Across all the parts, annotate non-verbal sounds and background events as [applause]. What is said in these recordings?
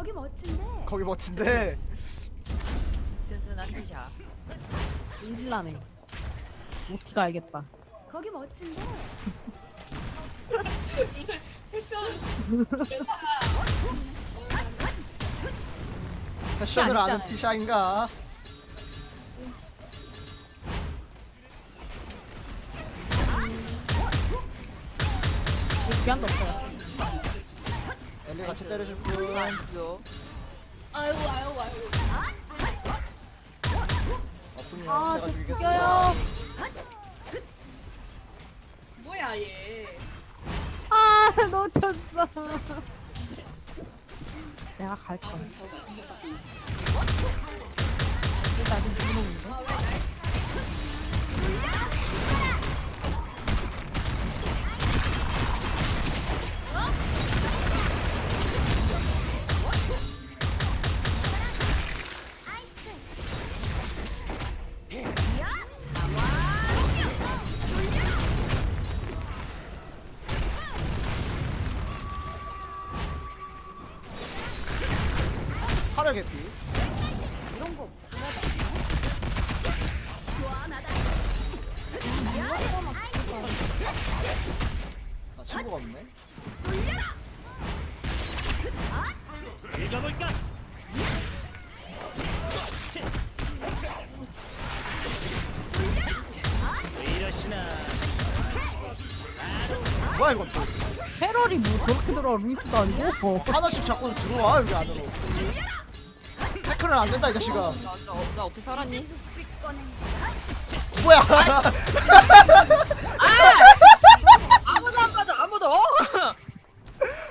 거기 멋진데. 거기 멋진데 든든한 티샷. 인질라네. 오티가 알겠다. 거기 멋진데. 패션 패션을 아는 아니잖아요. 티샤인가 이거 귀한도 없어 요. 엘리 같이 때려줄 분 요. 아유 아유 아유 없으면 아, 제가 저 죽이겠습니다 죽여요. 뭐야 얘 아, [laughs] 놓쳤어. 내가 갈 거야. 일단 개 뭐야 이건 또 페럴이 뭐 저렇게 들어와 루이스도 아니고. 하나씩 자꾸 들어와 여기 안으로 태클은 안 된다 이 자식아 나, 나, 나 어떻게 살았니? 뭐야 아무도 안 맞아, 아무도.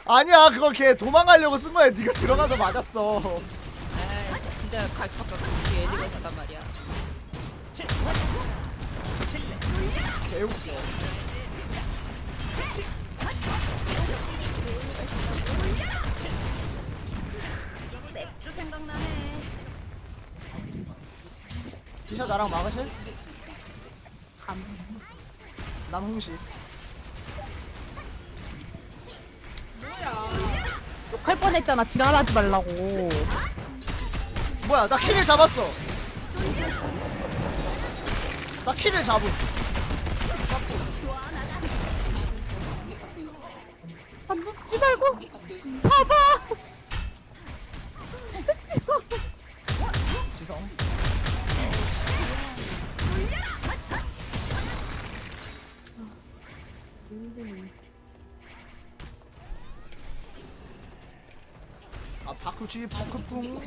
아니야 그거 걔 도망가려고 쓴 거야 네가 들어가서 맞았어 에이, 근데 갈 수밖에 없어. 뒤에 엘리가 있었단 말이야. 개웃겨 맥주 생각나네. 티샤 나랑 막으실? 난 홍시 욕할 뻔했잖아. 지랄하지 말라고. 뭐야 나 키를 잡았어 나 키를 잡음 아, 눕지 말고 잡아. 지성 아 바쿠지 포크풍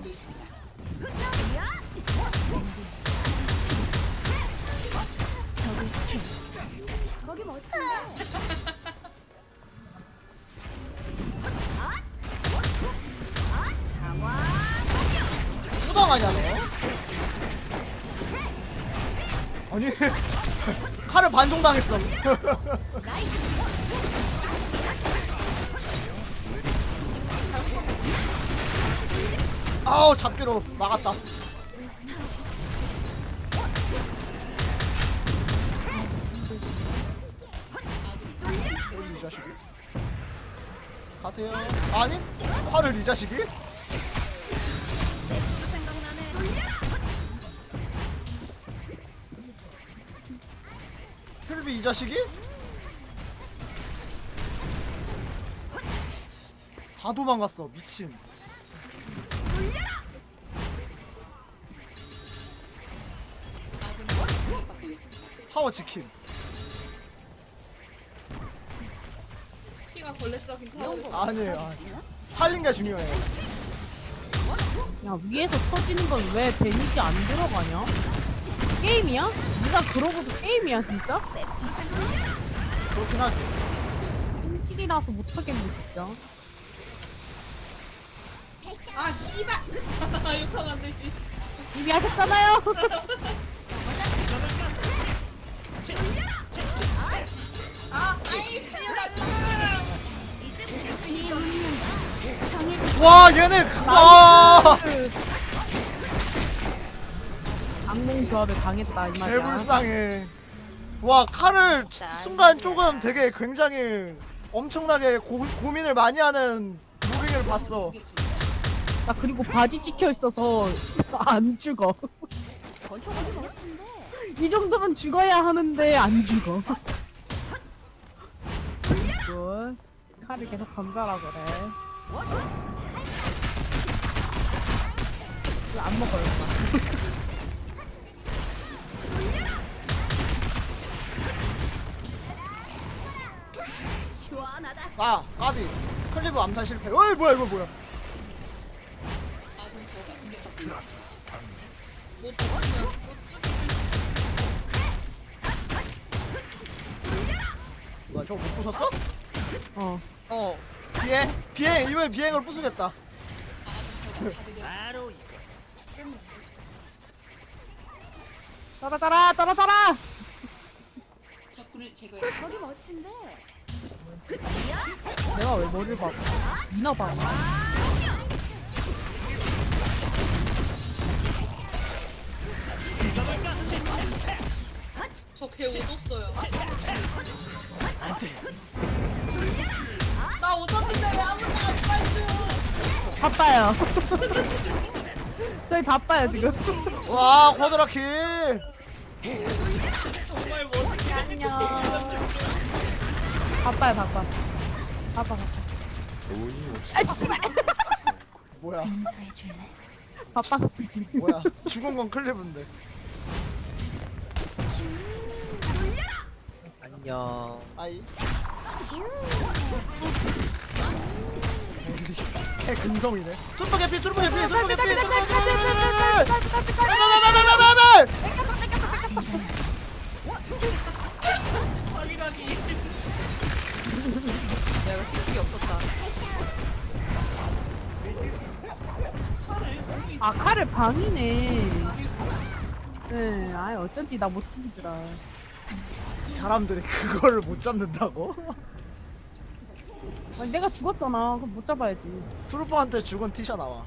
거기 멋진데. 아니. [laughs] 칼을 반송당했어. 아우 잡기로 막았다. 어디 이 자식이. 가세요. 아니 화를 이 자식이 틀비 이 자식이? 다 도망갔어 미친 타워 지킴 피가 걸레적인 타워 아니에요 아니. 살린 게 중요해 야 위에서 터지는 건 왜 데미지 안 들어가냐? 게임이야? 네가 그러고도 게임이야 진짜? 그렇긴 하지 품질이라서 못하겠네 진짜. 아 씨발 [laughs] 욕하면 안 되지 이미 하셨잖아요. [laughs] 아 아이 와 얘네 와 악몽 조합에 당했다 이 말이야. 개불쌍해 와 칼을 순간 조금 되게 굉장히 엄청나게 고, 고민을 많이 하는 무빙을 봤어 나 그리고 바지 찍혀 있어서 안 죽어. 이 정도면 죽어야 하는데 안 죽어. 굿. 칼을 계속 던져라 그래. 이거 안 먹어요. 아 까비 클리브 암살 실패 어이 뭐야 이거 뭐야 뭐야 저거 못 부쉈어? 어. 어. 비행 비행 이번에 비행을 부수겠다 떨어져라, 떨어져라! 적군을 제거해. 거기 멋진데. 내가 왜 머리를 봐? 이나 봐. 저개 오졌어요. 나 오졌는데 왜 아무도 안 봐줘? 바빠요. [laughs] 저희 바빠요, 지금. [laughs] 와 쿼드라킬 정말 멋있게 안녕. 바빠요, 바빠. 바빠, 바빠. 아, 씨발! [laughs] 뭐야 바빠서 그지. 뭐야 죽은 건 클리브인데 안녕. 아이 개 근성이네 뚜벅 개피 뚜벅 개피 뚜벅 개피 뚜벅 개피 자기가기. 내가 스킬이 없었다. 아, 칼을 방이네. 네, 아이, 어쩐지 나 못 죽이더라. 사람들이 그거를 못 잡는다고? 아니, 내가 죽었잖아. 그럼 못 잡아야지. 트루퍼한테 죽은 티샤 나와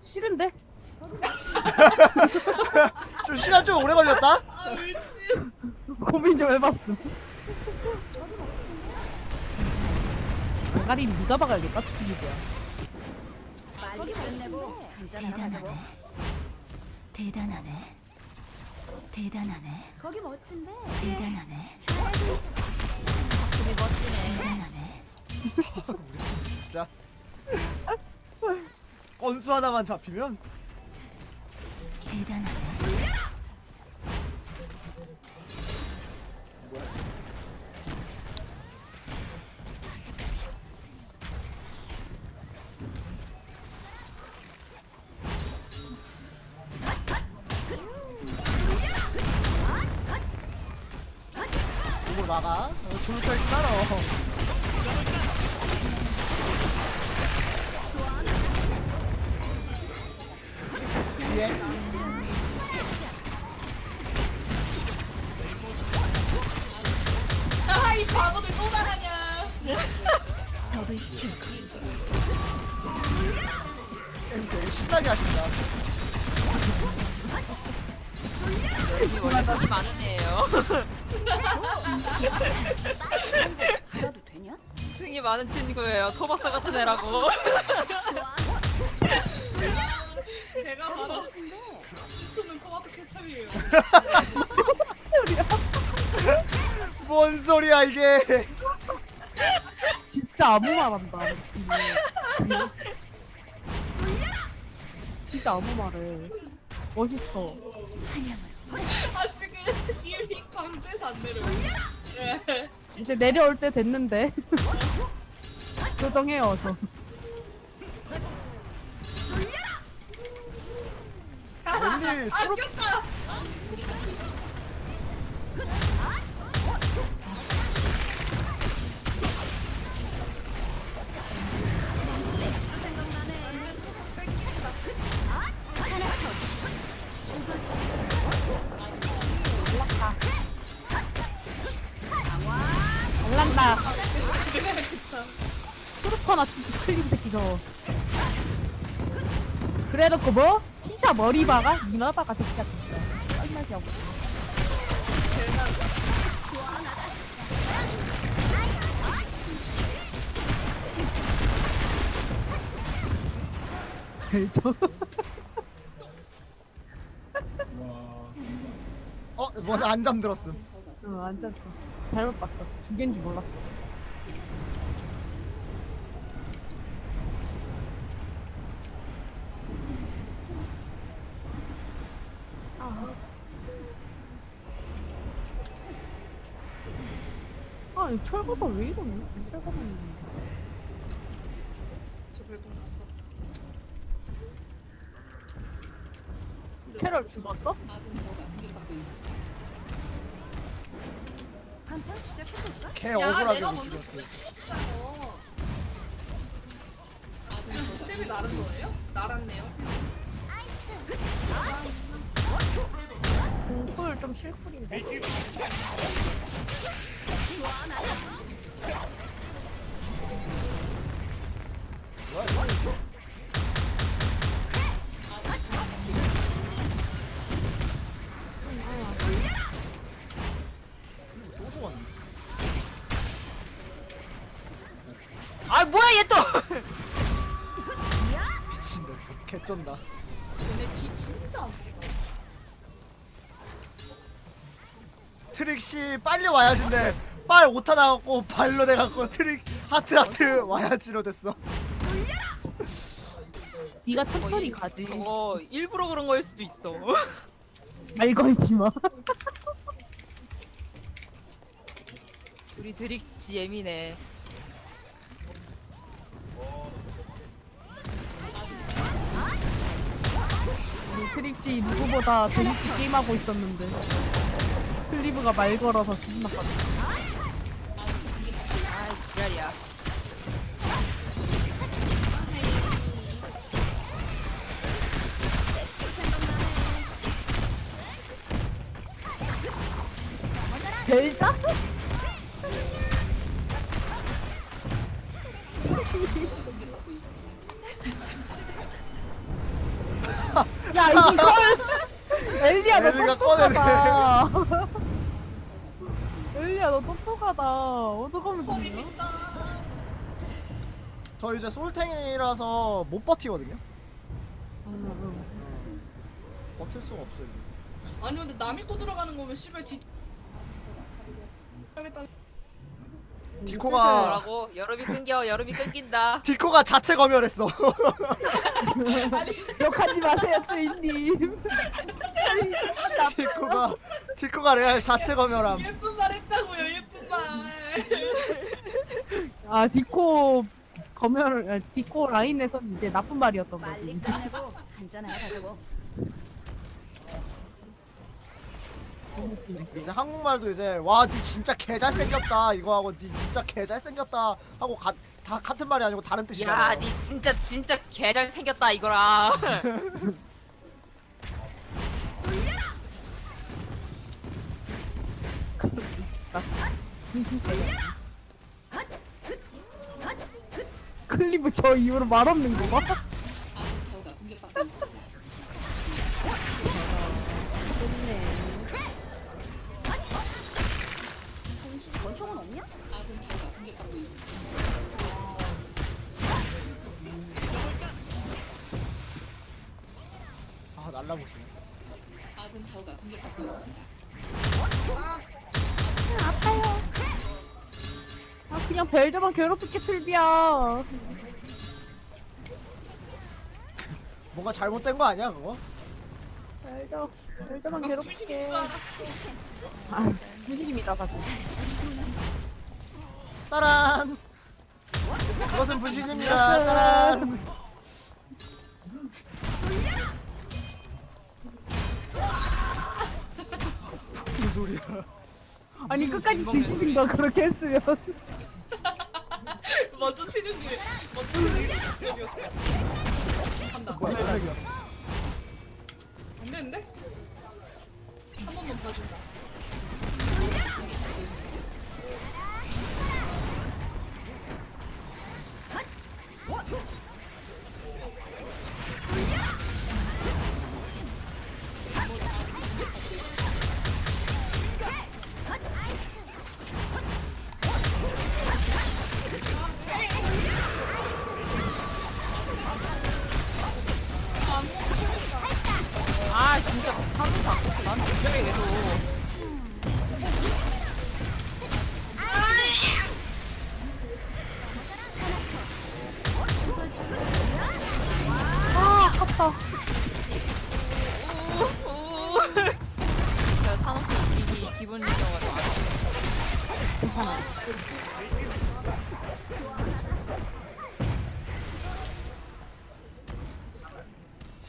싫은데? [laughs] 좀 시간 좀 오래 걸렸다? 아. 고민 좀 해봤음. 아가리 네가 박아야겠다, 튀기고야. 빨리 끝내고 가자고. 대단하네. 대단하네. 거기 멋진데. 대단하네. 잘하고 있어. 덕분이 멋지네. 대단하네. 진짜 건수 하나만 잡히면 대단하네. 되게 신나게 하신다 여기 원래 돈이 많은 애예요. 알아도 되냐? 등이 많은 친구예요. 토마스 같은 애라고. 제가 바로. 저는 토마토 케첩이에요. 뭔 소리야 이게 진짜 아무 말 한다. 진짜 아무 말을. 멋있어. 아 지금 이미 내려요. 네. 이제 내려올 때 됐는데. 조정해요, 저. 언니 트루 꼈다. 잘난다. 그래놓고 뭐? 티샤 머리 박아? 이마 박아 새끼야 진짜. 쌀맛이 없어. 알죠? 어 뭐야 안 잠들었음 어, 안 짰어. 잘못 봤어. 두 개인지 몰랐어. 아, 이 철거가 왜 이러니? 철거가 저 별똥 났어. 캐럴 죽었어? 한판 시작해볼까? 개 야, 억울하게 내가 못 먼저 죽였어 죽였다고. 쌤이 나른 거예요? 날았네요. 공풀 좀 실쿨인데. 아 뭐야 얘 또! 미친다 저 개쩐다 쟤네 뒤 진짜 안 보다. 트릭씨 빨리 와야지인데 빨 오타 나갖고 발로 돼갖고 트릭 하트 하트 와야지로 됐어 네가 천천히 가지. 어 일부러 그런 거일 수도 있어 말 걸지 마. 우리 드릭지 예민해 우리 트릭씨 누구보다 재밌게 게임하고 있었는데 클리브가 말 걸어서 기분 나빴어. 아 지랄이야 벨자? 야 이걸 엘리야 너 엘리가 똑똑하다 엘리야 너 똑똑하다 어떡하면 좋냐? 저 이제 솔탱이라서 못 버티거든요 버틸 수가 없어요. 아니 근데 남 믿고 들어가는 거면 씨발 뒤. 하겠다. 디코가 뭐라고? 여름이 끊겨 여름이 끊긴다 [laughs] 디코가 자체 검열했어 [laughs] 욕하지 마세요 주인님 디코가 디코가 레알 자체 검열함 예쁜 말 했다고요 예쁜 말. 아 디코 검열 아, 디코 라인에서 이제 나쁜 말이었던 거지 끝내고 한잔 가자고. 이제 한국말도 이제 와 니 진짜 개 잘생겼다. 이거 하고 니 진짜 개 잘생겼다 하고 가, 다 같은 말이 아니고 다른 뜻이잖아. 야니 진짜 진짜 개잘 생겼다 이거라. 분신 클리브 저 이후로 말 없는 거 봐? 그냥 벨저만 괴롭힐게 틀비야. 뭔가 잘못된 거 아니야 그거? 벨저 벨저만 괴롭힐게. 아 무식입니다 사실. 따란! 그것은 불신입니다. 따란! 무슨 소리야 아니 끝까지 거 그렇게 했으면 [laughs] 먼저 치는 게 먼저 치는 게 목적이었어. 간다. 안 되는데? 한 번만 봐준다.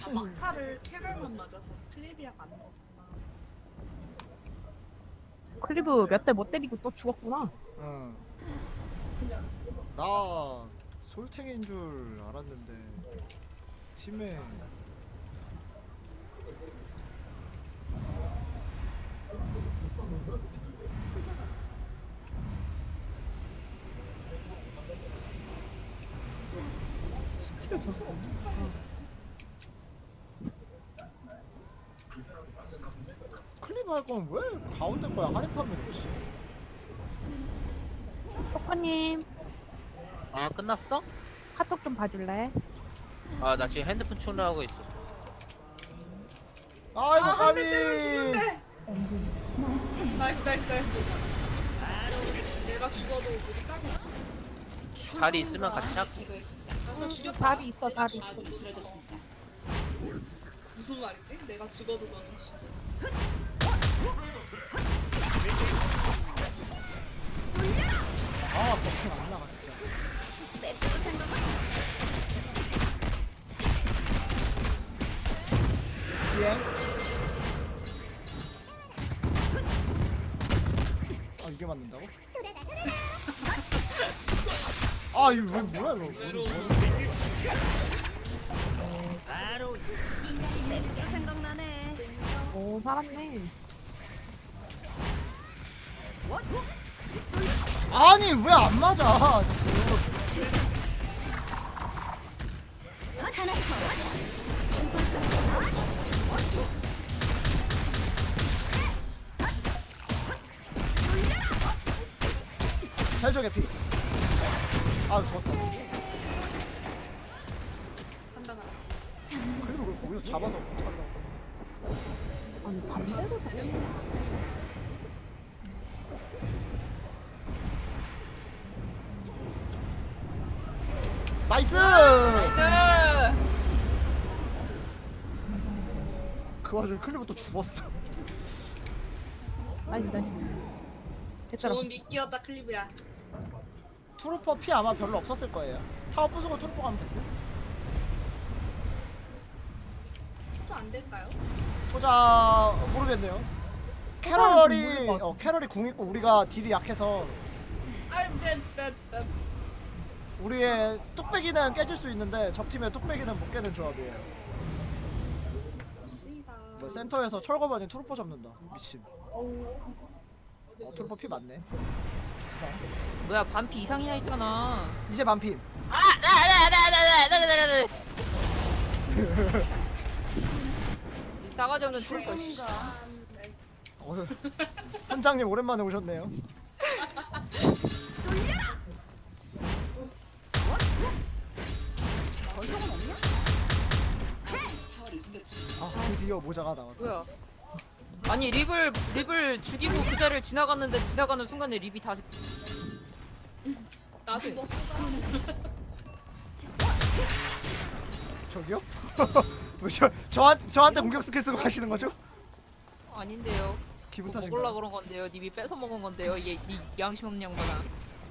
아 아, 막타를 캐럴만 맞아서 트리비아가 안 나와. 클리브 몇 대 못 때리고 또 죽었구나 응. 나 솔탱인 줄 알았는데 팀에 스킬을 줬어 클립 할 거면 왜 가운데 거야 한입하면 되지 초코님 아 끝났어? 카톡 좀 봐줄래? 아 나 지금 핸드폰 충전하고 있었어 아이고 아, 까비 죽는데. 나이스, 나이스, 나이스. 내가 죽어도 우리 까지. 자리 있으면 같이 할게 응, 죽였다. 자리 있어, 자리. 아, 쓰러졌습니다. 무슨 말이지? 내가 죽어도 너는 죽어. 아 버튼 안 나가 진짜 비행 아 이게 맞는다고? 아 이거 왜 뭐야 이거. 맥주 생각나네. 오 살았네 아니 왜 안 맞아 잘 저게 피. 아 좋았다. 그리고 그걸 거기서 잡아서 어떡하려고. 아니 반대로 다 나이스! 나이스 그 와중에 클리브도 죽었어. 나이스 나이스 됐더라 좋은 미끼였다, 클리브야. 트루퍼 피 아마 별로 없었을 거예요. 타워 부수고 트루퍼 가면 될 듯. 또안 될까요? 보자 모르겠네요. 캐럴이. 어 캐럴이 궁 있고 우리가 딜이 약해서 아, 네, 네, 네. 우리의 뚝배기는 깨질 수 있는데 적 팀의 뚝배기는 못 깨는 조합이에요. 씨다. 뭐 센터에서 철거반이 트루퍼 잡는다. 미친. 어 트루퍼 피 맞네. 뭐야 반피 이상이나 있잖아 이제 반핀. [laughs] 이 싸가지 없는 트루퍼 씨. 어, 훈장님 오랜만에 오셨네요. 아 드디어 모자가 나왔다. 뭐야 아니 립을 립을 죽이고 그 자리를 지나갔는데 지나가는 순간에 립이 다시 나도 뭐. [laughs] 저기요? [laughs] 뭐저 저한 저한테 공격 스킬 쓰고 가시는 거죠? 아닌데요 기분 뭐 탓인가? 먹으려 그런 건데요 립이 뺏어 먹은 건데요 얘 이 양심 없는 양반아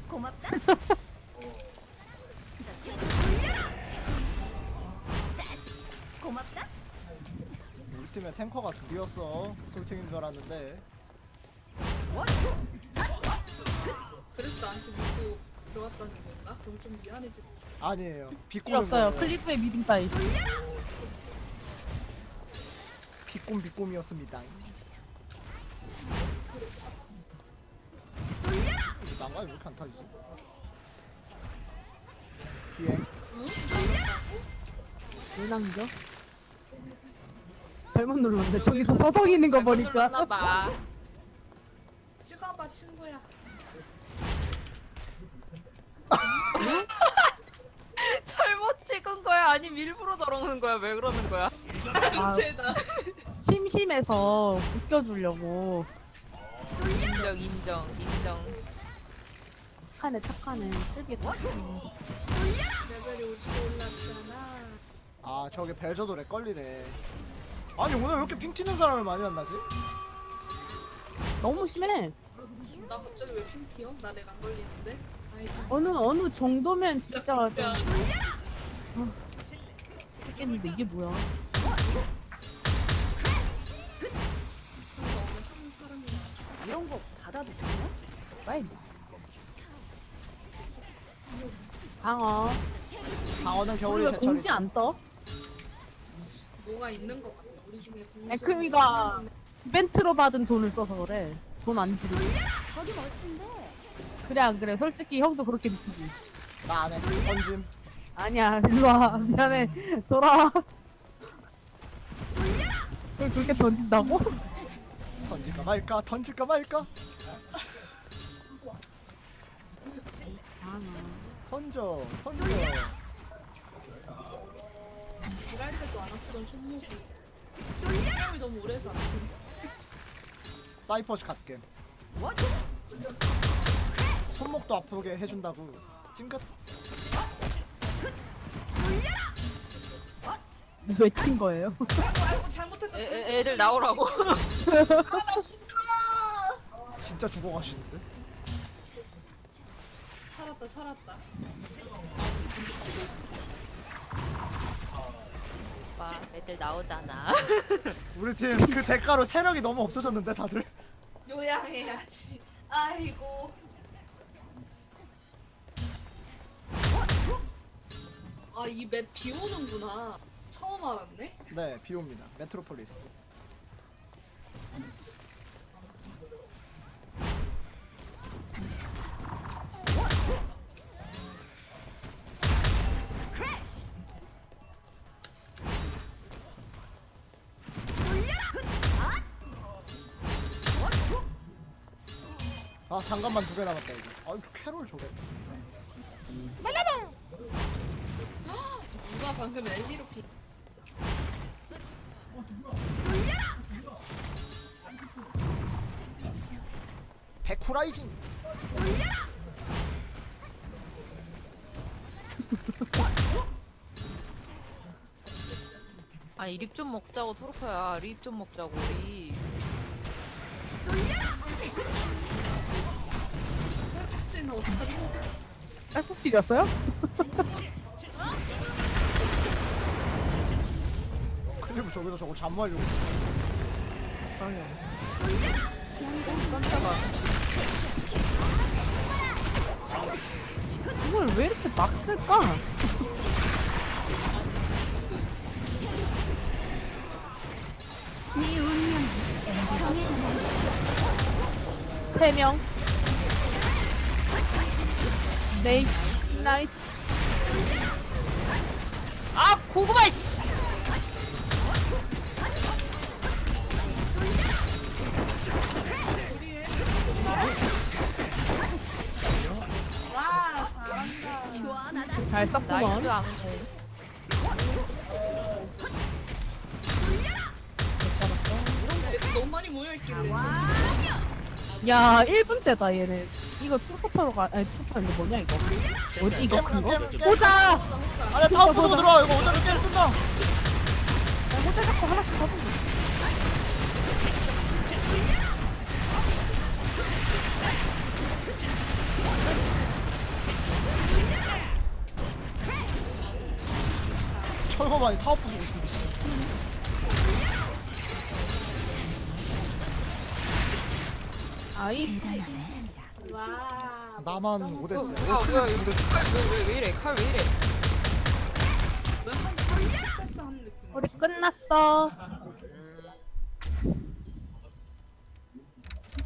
고맙다. [laughs] 고맙다. 팀에 탱커가 둘이었어. 솔팅인 줄 알았는데. 그래서 나한테 믿고 들어왔다는 건가? 그럼 좀 미안해지. 아니에요. 필요 비꼬는 없어요 거예요. 클리브의 미빙 따위 비꼼 비꼼이었습니다. 난가 왜 이렇게 안 타지지? 비행. 왜 남겨 잘못 눌렀는데 저기서 서성 있는 거 보니까. 봐. 찍어봐, 친구야. [laughs] 잘못 찍은 거야? 아니면 일부러 저러는 거야? 왜 그러는 거야? 아, [laughs] 세다. 심심해서 웃겨주려고. 인정 인정 인정. 착하네 착하네. 쓰게 착하네. 레벨이 50 올랐잖아. 아 저게 벨저도 렉 걸리네 아니 오늘 왜 이렇게 핑 튀는 사람을 많이 만나지? 너무 심해 나 갑자기 왜 핑티요? 나 내가 안 걸리는데? 아이 참. 어느 어느 정도면 진짜 좀 야, 했겠는데 이게 뭐야 너무 한 사람이 이런 거 받아도 되나? 빨리 방어 강원은 겨울이 우리 왜 제철이 공지 안 떠? 뭐가 있는 것 같아. 에크미가 이벤트로 받은 돈을 써서 그래. 돈안 지르고. 거기 멋진데. 그래 안 그래. 솔직히 형도 그렇게 느끼지. 나 안해. 던짐. 아니야 일로 와. [laughs] 미안해. 돌아와. 그걸 그렇게 던진다고? 던질까 말까? 던질까 말까? 던져 던져. 일할 때도 안 아프던 손목이. 손목이 너무 오래 해서. 사이퍼시 갓겜. 손목도 아프게 해준다고. 찡긋. 외친 거예요? 아이고 잘못했다. 애, 잘못- 애, 애들 나오라고. 진짜 죽어가시는데? 살았다 살았다. 오빠 애들 나오잖아 [laughs] 우리 팀 그 대가로 체력이 너무 없어졌는데 다들 요양해야지. 아이고. 아 이 맵 비 오는구나. 처음 알았네. 네 비옵니다 메트로폴리스 아 잠깐만 두 개 남았다 이거 아이 캐롤 저게 누가 방금 엘리로 비. 백후라이징. 아니 립 좀 먹자고 토르코야. 립 좀 먹자고 찐 어떡하지? 깍둑질이었어요? 클리브 저기서 저거 잠무하려고 깜짝아 이걸 왜 이렇게 막 쓸까? 네 운명 세 명. 네이스, 나이스. 아 고구마 씨와 잘한다. 시원하다. 잘 썼구먼. 나이스 너무 많이 모여 있길래. 야, 1분 때다 얘네. 이거 트로퍼처럼 가. 아니 트로퍼 이거 뭐냐 이거? 뭐지 이거 큰 거? 호자. 아니야 다음 부수고 들어와 이거 어차피 게임 끝나 야, 호자 잡고 하나씩 잡으면 돼. 철거만이 타워 부수고 있어 미친 아이스. 와. 나만 못했어요 아 뭐야 이거 왜왜 왜 이래 칼 왜 이래 왜한 30패스 하는 느낌? 우리 끝났어.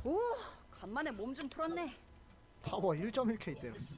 오, 간만에 몸 좀 풀었네. 타워 1.1K 때렸어